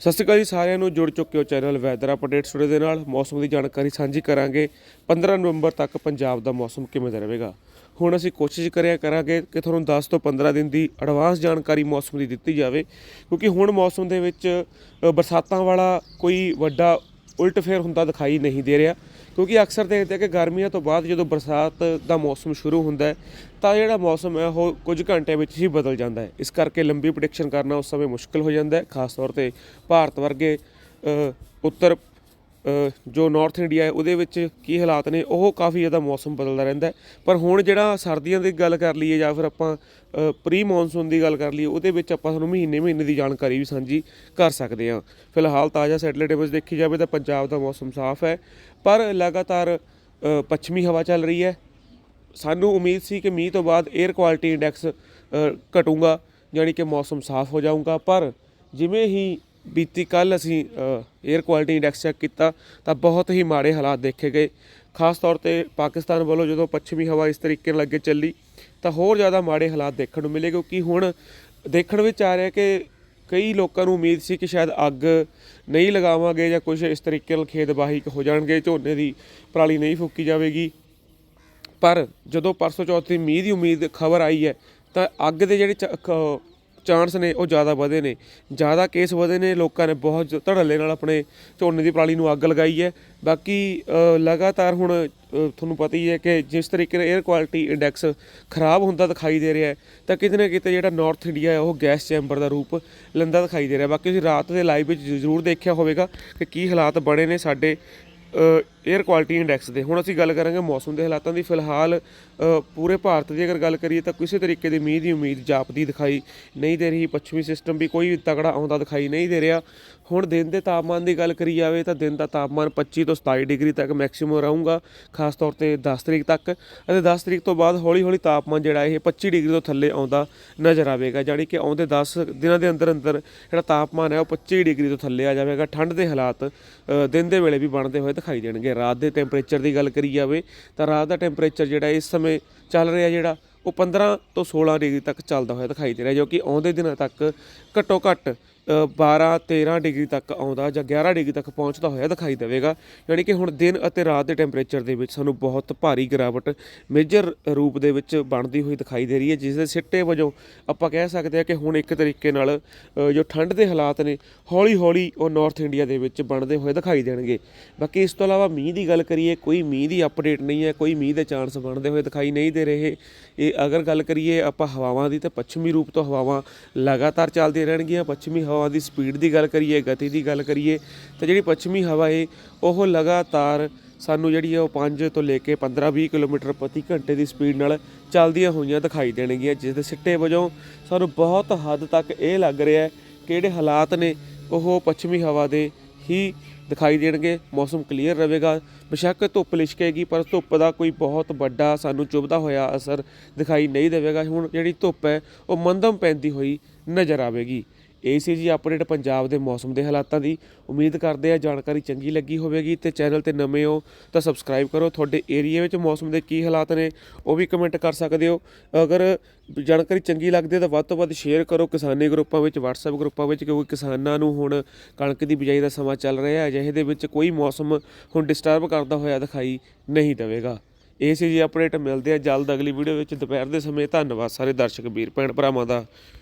ਸਤਿ ਸ਼੍ਰੀ ਅਕਾਲ ਜੀ, ਸਾਰਿਆਂ ਨੂੰ ਜੁੜ ਚੁੱਕੇ ਹੋ ਚੈਨਲ ਵੈਦਰ ਅਪਡੇਟ ਸਟੂਡੀਓ ਦੇ ਨਾਲ। ਮੌਸਮ ਦੀ ਜਾਣਕਾਰੀ ਸਾਂਝੀ ਕਰਾਂਗੇ। 15 ਨਵੰਬਰ ਤੱਕ ਪੰਜਾਬ ਦਾ ਮੌਸਮ ਕਿਵੇਂ ਦਾ ਰਹੇਗਾ? ਹੁਣ ਅਸੀਂ ਕੋਸ਼ਿਸ਼ ਕਰਿਆ ਕਰਾਂਗੇ ਕਿ ਤੁਹਾਨੂੰ 10 ਤੋਂ 15 ਦਿਨ ਦੀ ਐਡਵਾਂਸ ਜਾਣਕਾਰੀ ਮੌਸਮ ਦੀ ਦਿੱਤੀ ਜਾਵੇ। ਕਿਉਂਕਿ ਹੁਣ ਮੌਸਮ ਦੇ ਵਿੱਚ ਬਰਸਾਤਾਂ ਵਾਲਾ ਕੋਈ ਵੱਡਾ ਉਲਟ ਫੇਰ ਹੁੰਦਾ ਦਿਖਾਈ ਨਹੀਂ ਦੇ ਰਿਹਾ। ਕਿਉਂਕਿ ਅਕਸਰ ਦੇਖਦੇ ਹਾਂ ਕਿ ਗਰਮੀਆਂ ਤੋਂ ਬਾਅਦ ਜਦੋਂ ਬਰਸਾਤ ਦਾ ਮੌਸਮ ਸ਼ੁਰੂ ਹੁੰਦਾ ਹੈ, ਤਾਂ ਜਿਹੜਾ ਮੌਸਮ ਹੈ, ਉਹ ਕੁਝ ਘੰਟਿਆਂ ਵਿੱਚ ਹੀ ਬਦਲ ਜਾਂਦਾ ਹੈ। ਇਸ ਕਰਕੇ ਲੰਬੀ ਪ੍ਰੈਡਿਕਸ਼ਨ ਕਰਨਾ ਉਸ ਸਮੇਂ ਮੁਸ਼ਕਲ ਹੋ ਜਾਂਦਾ ਹੈ, ਖਾਸ ਤੌਰ ਤੇ ਭਾਰਤ ਵਰਗੇ ਉੱਤਰ ਜੋ ਨਾਰਥ ਇੰਡੀਆ ਹੈ, ਉਹਦੇ ਵਿੱਚ ਕੀ ਹਾਲਾਤ ਨੇ, ਉਹ ਕਾਫੀ ਜ਼ਿਆਦਾ ਮੌਸਮ ਬਦਲਦਾ ਰਹਿੰਦਾ ਪਰ ਹੁਣ ਜਿਹੜਾ ਸਰਦੀਆਂ ਦੀ ਗੱਲ ਕਰ ਲਈਏ ਜਾਂ ਫਿਰ ਆਪਾਂ ਪ੍ਰੀ ਮੌਨਸੂਨ ਦੀ ਗੱਲ ਕਰ ਲਈਏ, ਉਹਦੇ ਵਿੱਚ ਆਪਾਂ ਤੁਹਾਨੂੰ ਮਹੀਨੇ ਮਹੀਨੇ ਦੀ ਜਾਣਕਾਰੀ ਵੀ ਸਾਂਝੀ ਕਰ ਸਕਦੇ ਹਾਂ। ਫਿਲਹਾਲ ਤਾਜ਼ਾ ਸੈਟੇਲਾਈਟ ਇਮੇਜ ਦੇਖੀ ਜਾਵੇ ਤਾਂ ਪੰਜਾਬ ਦਾ ਮੌਸਮ ਸਾਫ਼ ਹੈ, ਪਰ ਲਗਾਤਾਰ ਪੱਛਮੀ ਹਵਾ ਚੱਲ ਰਹੀ ਹੈ। ਸਾਨੂੰ ਉਮੀਦ ਸੀ ਕਿ ਮੀਂਹ ਤੋਂ ਬਾਅਦ 에ਅਰ ਕੁਆਲਿਟੀ ਇੰਡੈਕਸ ਘਟੂਗਾ, ਯਾਨੀ ਕਿ ਮੌਸਮ ਸਾਫ਼ ਹੋ ਜਾਊਗਾ, ਪਰ ਜਿਵੇਂ ਹੀ ਬੀਤੀ ਕੱਲ ਅਸੀਂ 에ਅਰ ਕੁਆਲਿਟੀ ਇੰਡੈਕਸ ਚੈੱਕ ਕੀਤਾ, ਤਾਂ ਬਹੁਤ ਹੀ ਮਾੜੇ ਹਾਲਾਤ ਦੇਖੇ ਗਏ। ਖਾਸ ਤੌਰ ਤੇ ਪਾਕਿਸਤਾਨ ਵੱਲੋਂ ਜਦੋਂ ਪੱਛਮੀ ਹਵਾ ਇਸ ਤਰੀਕੇ ਨਾਲ ਅੱਗੇ ਚੱਲੀ, ਤਾਂ ਹੋਰ ਜ਼ਿਆਦਾ ਮਾੜੇ ਹਾਲਾਤ ਦੇਖਣ ਨੂੰ ਮਿਲੇ, ਕਿਉਂਕਿ ਹੁਣ ਦੇਖਣ ਵਿੱਚ ਆ ਰਿਹਾ ਕਿ ਕਈ ਲੋਕਾਂ ਨੂੰ ਉਮੀਦ ਸੀ ਕਿ ਸ਼ਾਇਦ ਅੱਗ ਨਹੀਂ ਲਗਾਵਾਂਗੇ ਜਾਂ ਕੁਝ ਇਸ ਤਰੀਕੇ ਨਾਲ ਖੇਤ ਵਾਹੀ ਹੋ ਜਾਣਗੇ, ਝੋਨੇ ਦੀ ਪਰਾਲੀ ਨਹੀਂ ਫੂਕੀ ਜਾਵੇਗੀ। ਪਰ ਜਦੋਂ ਪਰਸੋਂ ਚੌਥੀ ਮੀਂਹ ਦੀ ਉਮੀਦ ਖਬਰ ਆਈ ਹੈ, ਤਾਂ ਅੱਗ ਦੇ ਜਿਹੜੇ ਚ- ਕ- ਚਾਂਸ ਨੇ, ਉਹ ਜ਼ਿਆਦਾ ਵਧੇ ਨੇ। ਜ਼ਿਆਦਾ ਕੇਸ ਵਧੇ ਨੇ, ਲੋਕਾਂ ਨੇ ਬਹੁਤ ਧੜੱਲੇ ਨਾਲ ਆਪਣੇ ਝੋਨੇ ਦੀ ਪਰਾਲੀ ਨੂੰ ਅੱਗ ਲਗਾਈ ਹੈ। ਬਾਕੀ ਲਗਾਤਾਰ ਹੁਣ ਤੁਹਾਨੂੰ ਪਤਾ ਹੀ ਹੈ ਕਿ ਜਿਸ ਤਰੀਕੇ ਨਾਲ 에ਅਰ ਕੁਆਲਿਟੀ ਇੰਡੈਕਸ ਖਰਾਬ ਹੁੰਦਾ ਦਿਖਾਈ ਦੇ ਰਿਹਾ ਤਾਂ ਕਿਤੇ ਨਾ ਕਿਤੇ ਜਿਹੜਾ ਨਾਰਥ ਇੰਡੀਆ ਹੈ, ਉਹ ਗੈਸ ਚੈਂਬਰ ਦਾ ਰੂਪ ਲੈਂਦਾ ਦਿਖਾਈ ਦੇ ਰਿਹਾ ਬਾਕੀ ਤੁਸੀਂ ਰਾਤ ਦੇ ਲਾਈਵ ਵਿੱਚ ਜ਼ਰੂਰ ਦੇਖਿਆ ਹੋਵੇਗਾ ਕਿ ਕੀ ਹਾਲਾਤ ਬਣੇ ਨੇ ਸਾਡੇ 에ਅਰ ਕੁਆਲਿਟੀ ਇੰਡੈਕਸ ਦੇ। ਹੁਣ ਅਸੀਂ ਗੱਲ ਕਰਾਂਗੇ ਮੌਸਮ ਦੇ ਹਾਲਾਤਾਂ ਦੀ। ਫਿਲਹਾਲ ਪੂਰੇ ਭਾਰਤ ਦੀ ਅਗਰ ਗੱਲ ਕਰੀਏ ਤਾਂ ਕਿਸੇ ਤਰੀਕੇ ਦੀ ਮੀਂਹ ਦੀ ਉਮੀਦ ਜਾਪਦੀ ਦਿਖਾਈ ਨਹੀਂ ਦੇ ਰਹੀ। ਪੱਛਮੀ ਸਿਸਟਮ ਵੀ ਕੋਈ ਤਗੜਾ ਆਉਂਦਾ ਦਿਖਾਈ ਨਹੀਂ ਦੇ ਰਿਹਾ। ਹੁਣ ਦਿਨ ਦੇ ਤਾਪਮਾਨ ਦੀ ਗੱਲ ਕਰੀ ਜਾਵੇ ਤਾਂ ਦਿਨ ਦਾ ਤਾਪਮਾਨ 25 ਤੋਂ 27 ਡਿਗਰੀ ਤੱਕ ਮੈਕਸਿਮਮ ਰਹੂਗਾ, ਖਾਸ ਤੌਰ ਤੇ 10 ਤਰੀਕ ਤੱਕ। ਅਤੇ 10 ਤਰੀਕ ਤੋਂ ਬਾਅਦ ਹੌਲੀ ਹੌਲੀ ਤਾਪਮਾਨ ਜਿਹੜਾ ਇਹ 25 ਡਿਗਰੀ ਤੋਂ ਥੱਲੇ ਆਉਂਦਾ ਨਜ਼ਰ ਆਵੇਗਾ। ਜਾਣੀ ਕਿ ਆਉਂਦੇ 10 ਦਿਨਾਂ ਦੇ ਅੰਦਰ ਅੰਦਰ ਜਿਹੜਾ ਤਾਪਮਾਨ ਹੈ ਉਹ 25 ਡਿਗਰੀ ਤੋਂ ਥੱਲੇ ਆ ਜਾਵੇਗਾ। ਠੰਡ ਦੇ ਹਾਲਾਤ ਦਿਨ ਦੇ ਵੇਲੇ ਵੀ ਬਣਦੇ ਹੋਏ ਦਿਖਾਈ ਦੇਣਗੇ। ਰਾਤ ਦੇ ਟੈਂਪਰੇਚਰ ਦੀ ਗੱਲ ਕਰੀ ਜਾਵੇ, ਤਾਂ ਰਾਤ ਦਾ ਟੈਂਪਰੇਚਰ ਜਿਹੜਾ ਇਸ ਸਮੇਂ ਚੱਲ ਰਿਹਾ ਜਿਹੜਾ, ਉਹ 15 ਤੋਂ 16 ਡਿਗਰੀ ਤੱਕ ਚੱਲਦਾ ਹੋਇਆ ਦਿਖਾਈ ਦੇ ਰਿਹਾ, ਜੋ ਕਿ ਆਉਂਦੇ ਦਿਨਾਂ ਤੱਕ ਘੱਟੋ ਘੱਟ 12 13 ਡਿਗਰੀ ਤੱਕ ਆਉਂਦਾ ਜਾਂ 11 ਡਿਗਰੀ ਤੱਕ ਪਹੁੰਚਦਾ ਹੋਇਆ ਦਿਖਾਈ ਦੇਵੇਗਾ। ਯਾਨੀ ਕਿ ਹੁਣ ਦਿਨ ਅਤੇ ਰਾਤ ਦੇ ਟੈਂਪਰੇਚਰ ਦੇ ਵਿੱਚ ਸਾਨੂੰ ਬਹੁਤ ਭਾਰੀ ਗਿਰਾਵਟ ਮੇਜਰ ਰੂਪ ਦੇ ਵਿੱਚ ਬਣਦੀ ਹੋਈ ਦਿਖਾਈ ਦੇ ਰਹੀ ਹੈ ਜਿਸ ਦੇ ਸਿੱਟੇ ਵਜੋਂ ਆਪਾਂ ਕਹਿ ਸਕਦੇ ਹਾਂ ਕਿ ਹੁਣ ਇੱਕ ਤਰੀਕੇ ਨਾਲ ਜੋ ਠੰਡ ਦੇ ਹਾਲਾਤ ਨੇ ਹੌਲੀ ਹੌਲੀ ਉਹ ਨਾਰਥ ਇੰਡੀਆ ਦੇ ਵਿੱਚ ਬਣਦੇ ਹੋਏ ਦਿਖਾਈ ਦੇਣਗੇ। ਬਾਕੀ ਇਸ ਤੋਂ ਇਲਾਵਾ ਮੀਂਹ ਦੀ ਗੱਲ ਕਰੀਏ, ਕੋਈ ਮੀਂਹ ਦੀ ਅਪਡੇਟ ਨਹੀਂ ਹੈ, ਕੋਈ ਮੀਂਹ ਦੇ ਚਾਂਸ ਬਣਦੇ ਹੋਏ ਦਿਖਾਈ ਨਹੀਂ ਦੇ ਰਹੇ। ਇਹ ਅਗਰ ਗੱਲ ਕਰੀਏ ਆਪਾਂ ਹਵਾਵਾਂ ਦੀ, ਤਾਂ ਪੱਛਮੀ ਰੂਪ ਤੋਂ ਹਵਾਵਾਂ ਲਗਾਤਾਰ ਚੱਲਦੀਆਂ ਰਹਿਣਗੀਆਂ, ਪੱਛਮੀ ਹਵਾ ਦੀ ਸਪੀਡ ਦੀ ਗੱਲ ਕਰੀਏ, ਗਤੀ ਦੀ ਗੱਲ ਕਰੀਏ, ਤਾਂ ਜਿਹੜੀ ਪੱਛਮੀ ਹਵਾ ਏ, ਉਹ ਲਗਾਤਾਰ ਸਾਨੂੰ ਜਿਹੜੀ ਹੈ ਉਹ 5 ਤੋਂ ਲੈ ਕੇ 15-20 ਕਿਲੋਮੀਟਰ ਪ੍ਰਤੀ ਘੰਟੇ ਦੀ ਸਪੀਡ ਨਾਲ ਚੱਲਦੀਆਂ ਹੋਈਆਂ ਦਿਖਾਈ ਦੇਣਗੀਆਂ, ਜਿਸ ਦੇ ਸਿੱਟੇ ਵਜੋਂ ਸਾਨੂੰ ਬਹੁਤ ਹੱਦ ਤੱਕ ਇਹ ਲੱਗ ਰਿਹਾ ਹੈ ਕਿ ਜਿਹੜੇ ਹਾਲਾਤ ਨੇ, ਉਹ ਪੱਛਮੀ ਹਵਾ ਦੇ ਹੀ ਦਿਖਾਈ ਦੇਣਗੇ, ਮੌਸਮ ਕਲੀਅਰ ਰਹੇਗਾ। ਬੇਸ਼ੱਕ ਧੁੱਪ ਲਿਸ਼ਕੇਗੀ, ਪਰ ਧੁੱਪ ਦਾ ਕੋਈ ਬਹੁਤ ਵੱਡਾ ਸਾਨੂੰ ਚੁਭਦਾ ਹੋਇਆ ਅਸਰ ਦਿਖਾਈ ਨਹੀਂ ਦੇਵੇਗਾ। ਹੁਣ ਜਿਹੜੀ ਧੁੱਪ ਹੈ, ਉਹ ਮੰਦਮ ਪੈਂਦੀ ਹੋਈ ਨਜ਼ਰ ਆਵੇਗੀ। ਇਹ ਸੀ ਜੀ ਅਪਡੇਟ ਪੰਜਾਬ ਦੇ ਮੌਸਮ ਦੇ ਹਾਲਾਤਾਂ ਦੀ। ਉਮੀਦ ਕਰਦੇ ਆ ਜਾਣਕਾਰੀ ਚੰਗੀ ਲੱਗੀ ਹੋਵੇਗੀ ਤੇ ਚੈਨਲ ਤੇ ਨਵੇਂ ਹੋ ਤਾਂ ਸਬਸਕ੍ਰਾਈਬ ਕਰੋ। ਤੁਹਾਡੇ ਏਰੀਆ ਵਿੱਚ ਮੌਸਮ ਦੇ ਕੀ ਹਾਲਾਤ ਨੇ, ਉਹ ਵੀ ਕਮੈਂਟ ਕਰ ਸਕਦੇ ਹੋ। ਅਗਰ ਜਾਣਕਾਰੀ ਚੰਗੀ ਲੱਗਦੀ ਹੈ ਤਾਂ ਵੱਧ ਤੋਂ ਵੱਧ ਸ਼ੇਅਰ ਕਰੋ ਕਿਸਾਨੀ ਗਰੁੱਪਾਂ ਵਿੱਚ, WhatsApp ਗਰੁੱਪਾਂ ਵਿੱਚ, ਕਿਉਂਕਿ ਕਿਸਾਨਾਂ ਨੂੰ ਹੁਣ ਕਣਕ ਦੀ ਬਿਜਾਈ ਦਾ ਸਮਾਂ ਚੱਲ ਰਿਹਾ ਹੈ। ਅਜਿਹੇ ਦੇ ਵਿੱਚ ਕੋਈ ਮੌਸਮ ਹੁਣ ਡਿਸਟਰਬ ਕਰਦਾ ਹੋਇਆ ਦਿਖਾਈ ਨਹੀਂ ਦੇਵੇਗਾ। ਇਹ ਸੀ ਜੀ ਅਪਡੇਟ ਮਿਲਦੇ ਆ ਜਲਦ ਅਗਲੀ ਵੀਡੀਓ ਵਿੱਚ। ਦੁਪਹਿਰ ਦੇ ਸਮੇਂ ਧੰਨਵਾਦ ਸਾਰੇ ਦਰਸ਼ਕ, ਵੀਰ, ਭੈਣ ਭਰਾਵਾਂ ਦਾ।